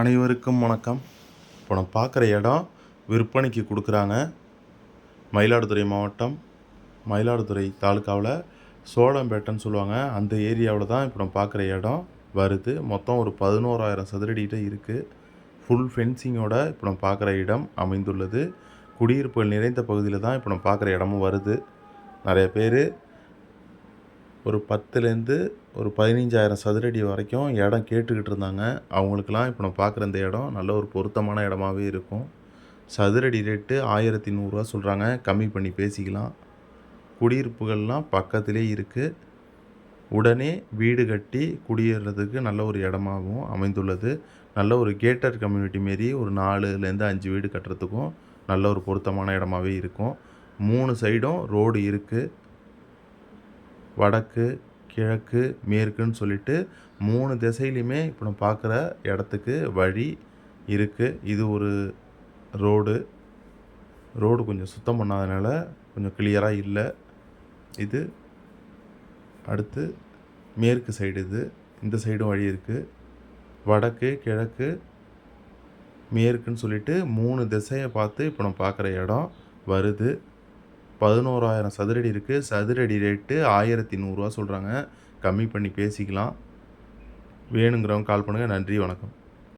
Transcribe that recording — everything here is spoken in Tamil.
அனைவருக்கும் வணக்கம். இப்போ நான் பார்க்குற இடம் விற்பனைக்கு கொடுக்குறாங்க. மயிலாடுதுறை மாவட்டம் மயிலாடுதுறை தாலுக்காவில் சோழம்பேட்டைன்னு சொல்லுவாங்க. அந்த ஏரியாவில் தான் இப்போ நான் பார்க்குற இடம் வருது. மொத்தம் ஒரு பதினோராயிரம் சதுரடிகிட்ட இருக்குது ஃபுல் ஃபென்சிங்கோட இப்போ நான் பார்க்குற இடம் அமைந்துள்ளது. குடியிருப்புகள் நிறைந்த பகுதியில் தான் இப்போ நான் பார்க்குற இடமும் வருது. நிறைய பேர் ஒரு பத்துலேருந்து ஒரு பதினஞ்சாயிரம் சதுரடி வரைக்கும் இடம் கேட்டுக்கிட்டு இருந்தாங்க. அவங்களுக்கெல்லாம் இப்போ நான் பார்க்குற இந்த இடம் நல்ல ஒரு பொருத்தமான இடமாவே இருக்கும். சதுரடி ரேட்டு ஆயிரத்தி நூறுரூவா சொல்கிறாங்க கம்மி பண்ணி பேசிக்கலாம். குடியிருப்புகள்லாம் பக்கத்திலே இருக்குது உடனே வீடு கட்டி குடியேறதுக்கு நல்ல ஒரு இடமாகவும் அமைந்துள்ளது. நல்ல ஒரு கேட்டர் கம்யூனிட்டி மாரி ஒரு நாலுலேருந்து அஞ்சு வீடு கட்டுறதுக்கும் நல்ல ஒரு பொருத்தமான இடமாவே இருக்கும். மூணு சைடும் ரோடு இருக்குது வடக்கு கிழக்கு மேற்குன்னு சொல்லிட்டு மூணு திசையிலையுமே இப்போ நம்ம பார்க்குற இடத்துக்கு வழி இருக்குது இது ஒரு ரோடு. ரோடு கொஞ்சம் சுத்தம் பண்ணாதனால கொஞ்சம் கிளியராக இல்லை. இது அடுத்து மேற்கு சைடு இது. இந்த சைடும் வழி இருக்குது வடக்கு கிழக்கு மேற்குன்னு சொல்லிட்டு மூணு திசையை பார்த்து இப்போ நம்ம பார்க்குற இடம் வருது. பதினோராயிரம் சதுரடி இருக்குது சதுரடி ரேட்டு ஆயிரத்தி நூறுரூவா சொல்கிறாங்க கம்மி பண்ணி பேசிக்கலாம். வேணுங்கிறவங்க கால் பண்ணுங்கள் நன்றி வணக்கம்.